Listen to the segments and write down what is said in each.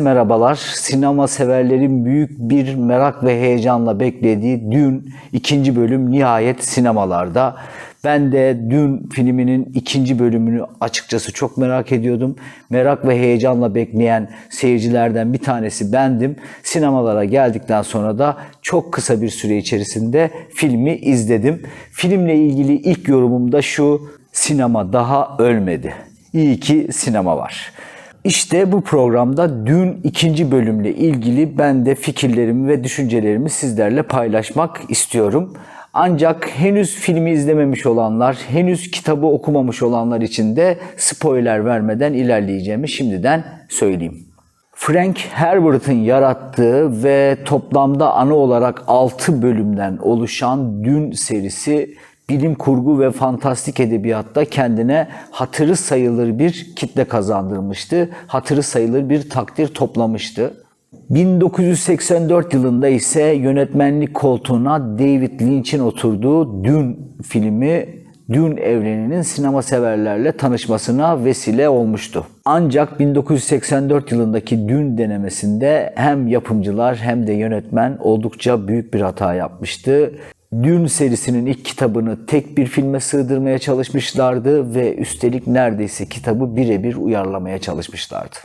Merhabalar. Sinema severlerin büyük bir merak ve heyecanla beklediği Dün ikinci bölüm nihayet sinemalarda. Ben de Dün filminin ikinci bölümünü açıkçası çok merak ediyordum. Merak ve heyecanla bekleyen seyircilerden bir tanesi bendim. Sinemalara geldikten sonra da çok kısa bir süre içerisinde filmi izledim. Filmle ilgili ilk yorumum da şu. Sinema daha ölmedi. İyi ki sinema var. İşte bu programda dün ikinci bölümle ilgili ben de fikirlerimi ve düşüncelerimi sizlerle paylaşmak istiyorum. Ancak henüz filmi izlememiş olanlar, henüz kitabı okumamış olanlar için de spoiler vermeden ilerleyeceğimi şimdiden söyleyeyim. Frank Herbert'ın yarattığı ve toplamda ana olarak 6 bölümden oluşan Dün serisi bilim kurgu ve fantastik edebiyatta kendine hatırı sayılır bir kitle kazandırmıştı. Hatırı sayılır bir takdir toplamıştı. 1984 yılında ise yönetmenlik koltuğuna David Lynch'in oturduğu Dün filmi Dün evreninin sinema severlerle tanışmasına vesile olmuştu. Ancak 1984 yılındaki Dün denemesinde hem yapımcılar hem de yönetmen oldukça büyük bir hata yapmıştı. Dün serisinin ilk kitabını tek bir filme sığdırmaya çalışmışlardı ve üstelik neredeyse kitabı birebir uyarlamaya çalışmışlardı.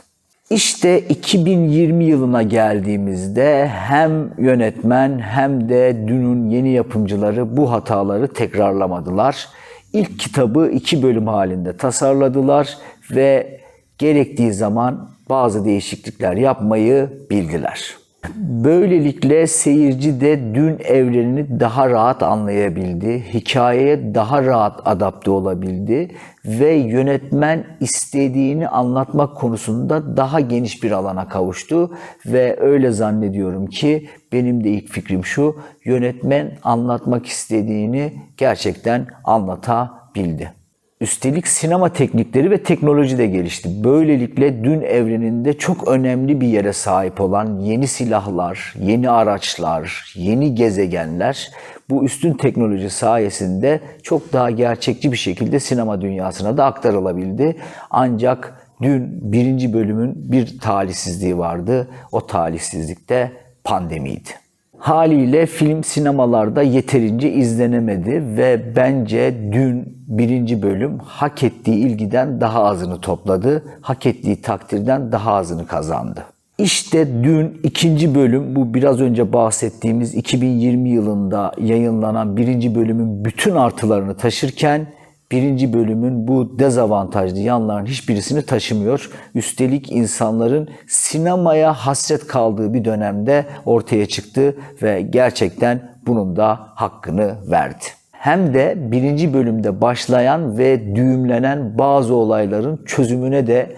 İşte 2020 yılına geldiğimizde hem yönetmen hem de Dün'ün yeni yapımcıları bu hataları tekrarlamadılar. İlk kitabı iki bölüm halinde tasarladılar ve gerektiği zaman bazı değişiklikler yapmayı bildiler. Böylelikle seyirci de dün evrenini daha rahat anlayabildi, hikayeye daha rahat adapte olabildi ve yönetmen istediğini anlatmak konusunda daha geniş bir alana kavuştu ve öyle zannediyorum ki benim de ilk fikrim şu, yönetmen anlatmak istediğini gerçekten anlatabildi. Üstelik sinema teknikleri ve teknoloji de gelişti. Böylelikle dün evreninde çok önemli bir yere sahip olan yeni silahlar, yeni araçlar, yeni gezegenler bu üstün teknoloji sayesinde çok daha gerçekçi bir şekilde sinema dünyasına da aktarılabildi. Ancak dün birinci bölümün bir talihsizliği vardı. O talihsizlik de pandemiydi. Haliyle film sinemalarda yeterince izlenemedi ve bence dün birinci bölüm hak ettiği ilgiden daha azını topladı, hak ettiği takdirden daha azını kazandı. İşte dün ikinci bölüm bu biraz önce bahsettiğimiz 2020 yılında yayınlanan birinci bölümün bütün artılarını taşırken birinci bölümün bu dezavantajlı yanların hiçbirisini taşımıyor. Üstelik insanların sinemaya hasret kaldığı bir dönemde ortaya çıktı ve gerçekten bunun da hakkını verdi. Hem de birinci bölümde başlayan ve düğümlenen bazı olayların çözümüne de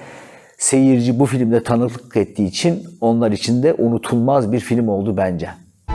seyirci bu filmde tanıklık ettiği için onlar için de unutulmaz bir film oldu bence.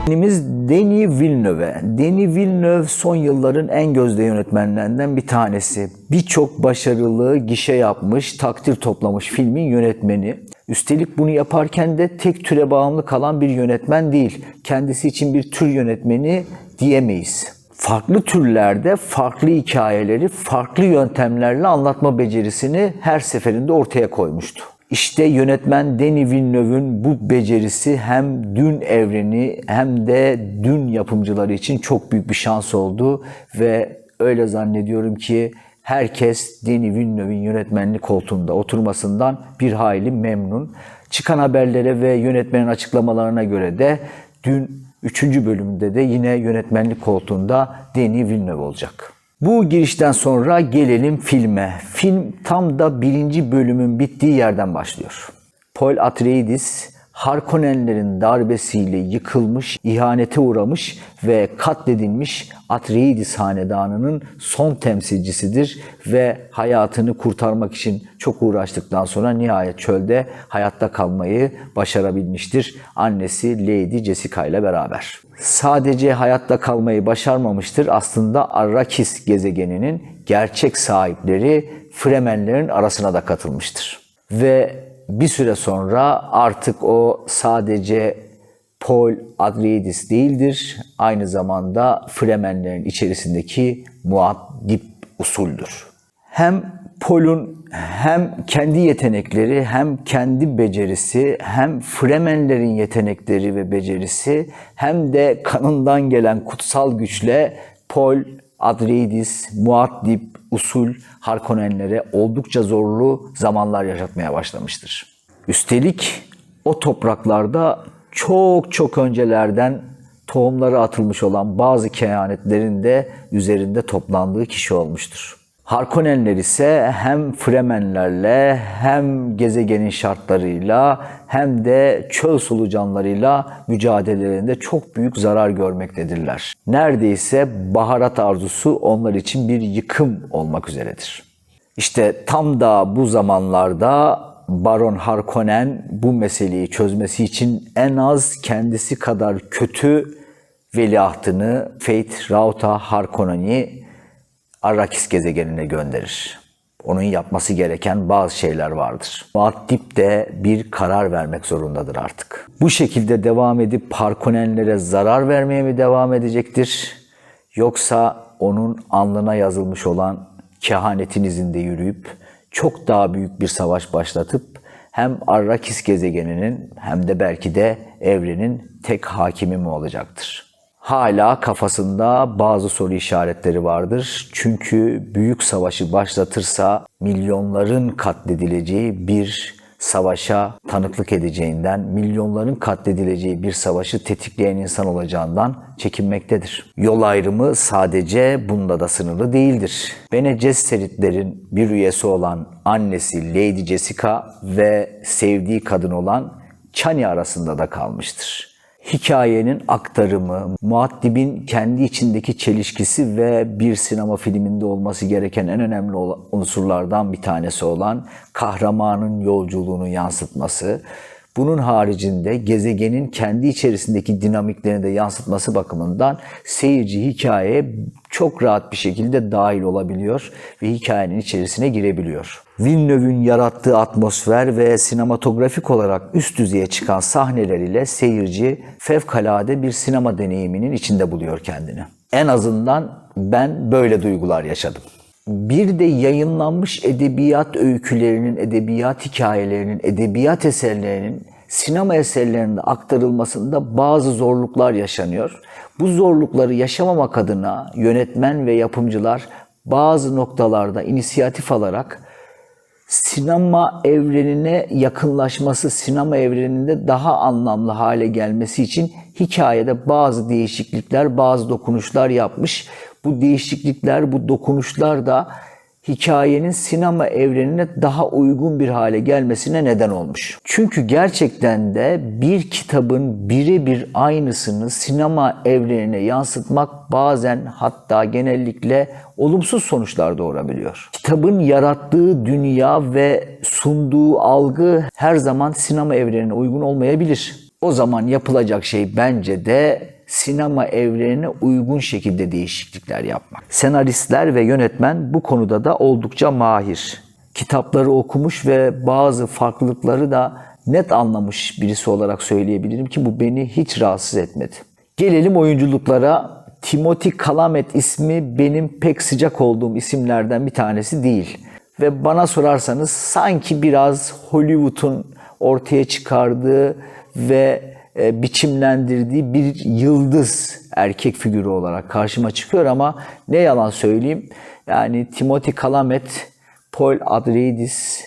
Filmimiz Denis Villeneuve. Denis Villeneuve son yılların en gözde yönetmenlerinden bir tanesi. Birçok başarılı gişe yapmış, takdir toplamış filmin yönetmeni. Üstelik bunu yaparken de tek türe bağımlı kalan bir yönetmen değil. Kendisi için bir tür yönetmeni diyemeyiz. Farklı türlerde farklı hikayeleri farklı yöntemlerle anlatma becerisini her seferinde ortaya koymuştu. İşte yönetmen Denis Villeneuve'ün bu becerisi hem dün evreni hem de dün yapımcıları için çok büyük bir şans oldu ve öyle zannediyorum ki herkes Denis Villeneuve'ün yönetmenlik koltuğunda oturmasından bir hayli memnun. Çıkan haberlere ve yönetmenin açıklamalarına göre de dün 3. bölümde de yine yönetmenlik koltuğunda Denis Villeneuve olacak. Bu girişten sonra gelelim filme. Film tam da birinci bölümün bittiği yerden başlıyor. Paul Atreides Harkonnenlerin darbesiyle yıkılmış, ihanete uğramış ve katledilmiş Atreides hanedanının son temsilcisidir ve hayatını kurtarmak için çok uğraştıktan sonra nihayet çölde hayatta kalmayı başarabilmiştir. Annesi Lady Jessica ile beraber. Sadece hayatta kalmayı başarmamıştır. Aslında Arrakis gezegeninin gerçek sahipleri Fremenlerin arasına da katılmıştır. Ve bir süre sonra artık o sadece Paul Atreides değildir. Aynı zamanda Fremenlerin içerisindeki muaddip usuldür. Hem Paul'un hem kendi yetenekleri hem kendi becerisi hem Fremenlerin yetenekleri ve becerisi hem de kanından gelen kutsal güçle Paul Atreides, Muad'Dib, Usul, Harkonnenlere oldukça zorlu zamanlar yaşatmaya başlamıştır. Üstelik o topraklarda çok çok öncelerden tohumları atılmış olan bazı kehanetlerin de üzerinde toplandığı kişi olmuştur. Harkonnenler ise hem Fremenlerle hem gezegenin şartlarıyla hem de çöl solucanlarıyla mücadelelerinde çok büyük zarar görmektedirler. Neredeyse baharat arzusu onlar için bir yıkım olmak üzeredir. İşte tam da bu zamanlarda Baron Harkonnen bu meseleyi çözmesi için en az kendisi kadar kötü veliahtını Fate Rauta Harkonnen'i Arrakis gezegenine gönderir. Onun yapması gereken bazı şeyler vardır. Muaddip de bir karar vermek zorundadır artık. Bu şekilde devam edip Harkonnenlere zarar vermeye mi devam edecektir? Yoksa onun alnına yazılmış olan kehanetin izinde yürüyüp çok daha büyük bir savaş başlatıp hem Arrakis gezegeninin hem de belki de evrenin tek hakimi mi olacaktır? Hala kafasında bazı soru işaretleri vardır. Çünkü büyük savaşı başlatırsa milyonların katledileceği bir savaşa tanıklık edeceğinden, milyonların katledileceği bir savaşı tetikleyen insan olacağından çekinmektedir. Yol ayrımı sadece bunda da sınırlı değildir. Bene Gesseritlerin bir üyesi olan annesi Lady Jessica ve sevdiği kadın olan Chani arasında da kalmıştır hikayenin aktarımı, muaddibin kendi içindeki çelişkisi ve bir sinema filminde olması gereken en önemli unsurlardan bir tanesi olan kahramanın yolculuğunu yansıtması, bunun haricinde gezegenin kendi içerisindeki dinamiklerini de yansıtması bakımından seyirci hikayeye çok rahat bir şekilde dahil olabiliyor ve hikayenin içerisine girebiliyor. Villeneuve'ün yarattığı atmosfer ve sinematografik olarak üst düzeye çıkan sahneler ile seyirci fevkalade bir sinema deneyiminin içinde buluyor kendini. En azından ben böyle duygular yaşadım. Bir de yayınlanmış edebiyat öykülerinin, edebiyat hikayelerinin, edebiyat eserlerinin sinema eserlerinde aktarılmasında bazı zorluklar yaşanıyor. Bu zorlukları yaşamamak adına yönetmen ve yapımcılar bazı noktalarda inisiyatif alarak sinema evrenine yakınlaşması, sinema evreninde daha anlamlı hale gelmesi için hikayede bazı değişiklikler, bazı dokunuşlar yapmış. Bu değişiklikler, bu dokunuşlar da hikayenin sinema evrenine daha uygun bir hale gelmesine neden olmuş. Çünkü gerçekten de bir kitabın birebir aynısını sinema evrenine yansıtmak bazen hatta genellikle olumsuz sonuçlar doğurabiliyor. Kitabın yarattığı dünya ve sunduğu algı her zaman sinema evrenine uygun olmayabilir. O zaman yapılacak şey bence de sinema evrenine uygun şekilde değişiklikler yapmak. Senaristler ve yönetmen bu konuda da oldukça mahir. Kitapları okumuş ve bazı farklılıkları da net anlamış birisi olarak söyleyebilirim ki bu beni hiç rahatsız etmedi. Gelelim oyunculuklara. Timothy Chalamet ismi benim pek sıcak olduğum isimlerden bir tanesi değil. Ve bana sorarsanız sanki biraz Hollywood'un ortaya çıkardığı ve e, biçimlendirdiği bir yıldız erkek figürü olarak karşıma çıkıyor ama ne yalan söyleyeyim yani Timothy Chalamet, Paul Atreides,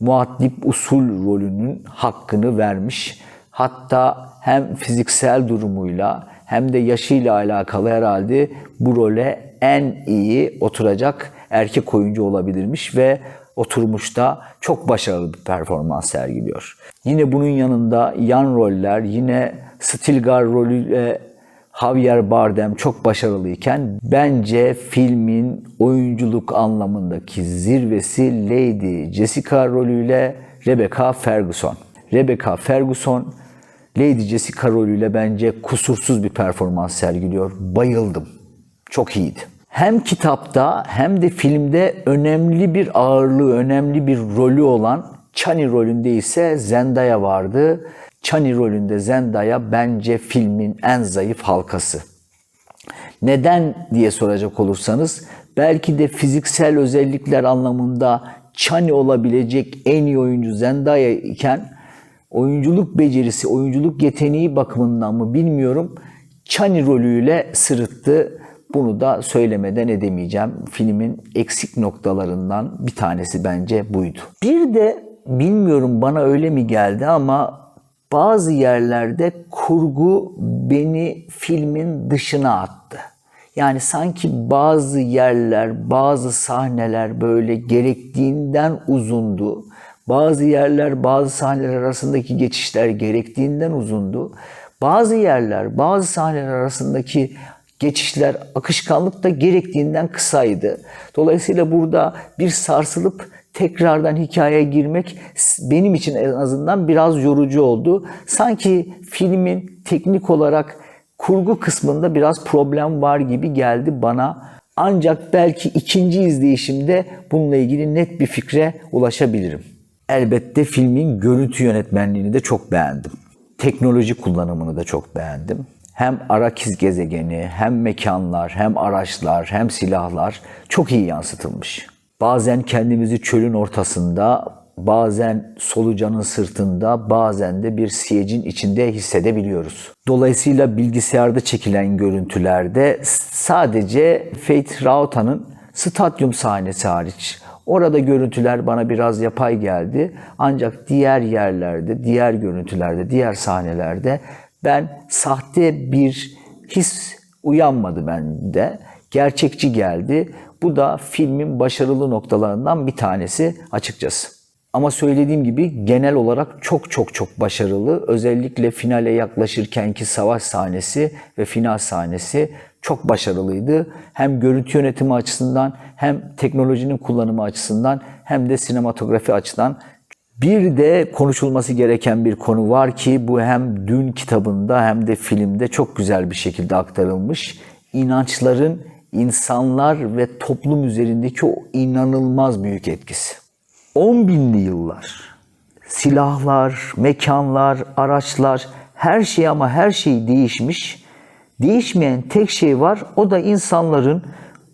muaddip usul rolünün hakkını vermiş. Hatta hem fiziksel durumuyla hem de yaşıyla alakalı herhalde bu role en iyi oturacak erkek oyuncu olabilirmiş ve oturmuşta çok başarılı bir performans sergiliyor. Yine bunun yanında yan roller, yine Stilgar rolüyle Javier Bardem çok başarılıyken bence filmin oyunculuk anlamındaki zirvesi Lady Jessica rolüyle Rebecca Ferguson. Rebecca Ferguson Lady Jessica rolüyle bence kusursuz bir performans sergiliyor. Bayıldım. Çok iyiydi hem kitapta hem de filmde önemli bir ağırlığı, önemli bir rolü olan Chani rolünde ise Zendaya vardı. Chani rolünde Zendaya bence filmin en zayıf halkası. Neden diye soracak olursanız belki de fiziksel özellikler anlamında Chani olabilecek en iyi oyuncu Zendaya iken oyunculuk becerisi, oyunculuk yeteneği bakımından mı bilmiyorum. Chani rolüyle sırıttı. Bunu da söylemeden edemeyeceğim. Filmin eksik noktalarından bir tanesi bence buydu. Bir de bilmiyorum bana öyle mi geldi ama bazı yerlerde kurgu beni filmin dışına attı. Yani sanki bazı yerler, bazı sahneler böyle gerektiğinden uzundu. Bazı yerler, bazı sahneler arasındaki geçişler gerektiğinden uzundu. Bazı yerler, bazı sahneler arasındaki geçişler, akışkanlık da gerektiğinden kısaydı. Dolayısıyla burada bir sarsılıp tekrardan hikayeye girmek benim için en azından biraz yorucu oldu. Sanki filmin teknik olarak kurgu kısmında biraz problem var gibi geldi bana. Ancak belki ikinci izleyişimde bununla ilgili net bir fikre ulaşabilirim. Elbette filmin görüntü yönetmenliğini de çok beğendim. Teknoloji kullanımını da çok beğendim. Hem Arakiz gezegeni, hem mekanlar, hem araçlar, hem silahlar çok iyi yansıtılmış. Bazen kendimizi çölün ortasında, bazen solucanın sırtında, bazen de bir siyecin içinde hissedebiliyoruz. Dolayısıyla bilgisayarda çekilen görüntülerde sadece Fate Rauta'nın stadyum sahnesi hariç Orada görüntüler bana biraz yapay geldi. Ancak diğer yerlerde, diğer görüntülerde, diğer sahnelerde ben sahte bir his uyanmadı bende. Gerçekçi geldi. Bu da filmin başarılı noktalarından bir tanesi açıkçası. Ama söylediğim gibi genel olarak çok çok çok başarılı. Özellikle finale yaklaşırkenki savaş sahnesi ve final sahnesi çok başarılıydı. Hem görüntü yönetimi açısından hem teknolojinin kullanımı açısından hem de sinematografi açıdan. Bir de konuşulması gereken bir konu var ki bu hem dün kitabında hem de filmde çok güzel bir şekilde aktarılmış. İnançların insanlar ve toplum üzerindeki o inanılmaz büyük etkisi. 10 binli yıllar, silahlar, mekanlar, araçlar, her şey ama her şey değişmiş. Değişmeyen tek şey var, o da insanların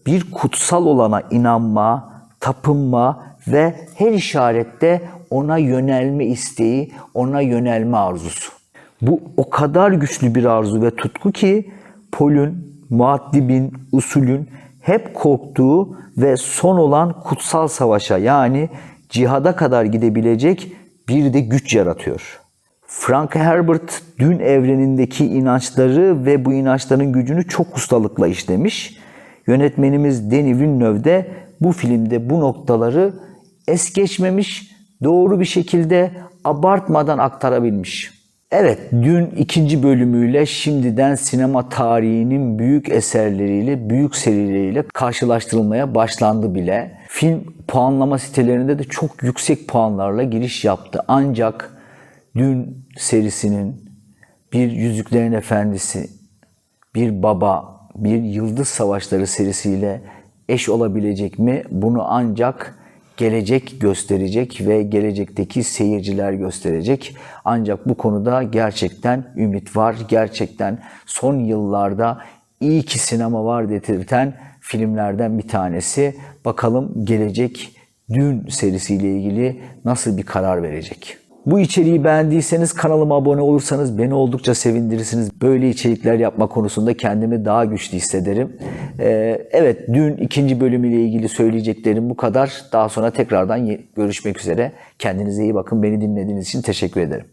bir kutsal olana inanma, tapınma ve her işarette ona yönelme isteği, ona yönelme arzusu. Bu o kadar güçlü bir arzu ve tutku ki Pol'ün, muaddibin, usulün hep korktuğu ve son olan kutsal savaşa yani cihada kadar gidebilecek bir de güç yaratıyor. Frank Herbert dün evrenindeki inançları ve bu inançların gücünü çok ustalıkla işlemiş. Yönetmenimiz Denis Villeneuve de bu filmde bu noktaları es geçmemiş, doğru bir şekilde abartmadan aktarabilmiş. Evet, dün ikinci bölümüyle şimdiden sinema tarihinin büyük eserleriyle, büyük serileriyle karşılaştırılmaya başlandı bile. Film puanlama sitelerinde de çok yüksek puanlarla giriş yaptı. Ancak dün serisinin bir Yüzüklerin Efendisi, bir Baba, bir Yıldız Savaşları serisiyle eş olabilecek mi? Bunu ancak gelecek gösterecek ve gelecekteki seyirciler gösterecek. Ancak bu konuda gerçekten ümit var. Gerçekten son yıllarda iyi ki sinema var dedirten filmlerden bir tanesi. Bakalım gelecek Dün serisiyle ilgili nasıl bir karar verecek? Bu içeriği beğendiyseniz kanalıma abone olursanız beni oldukça sevindirirsiniz. Böyle içerikler yapma konusunda kendimi daha güçlü hissederim. Ee, evet dün ikinci bölümüyle ilgili söyleyeceklerim bu kadar. Daha sonra tekrardan görüşmek üzere. Kendinize iyi bakın. Beni dinlediğiniz için teşekkür ederim.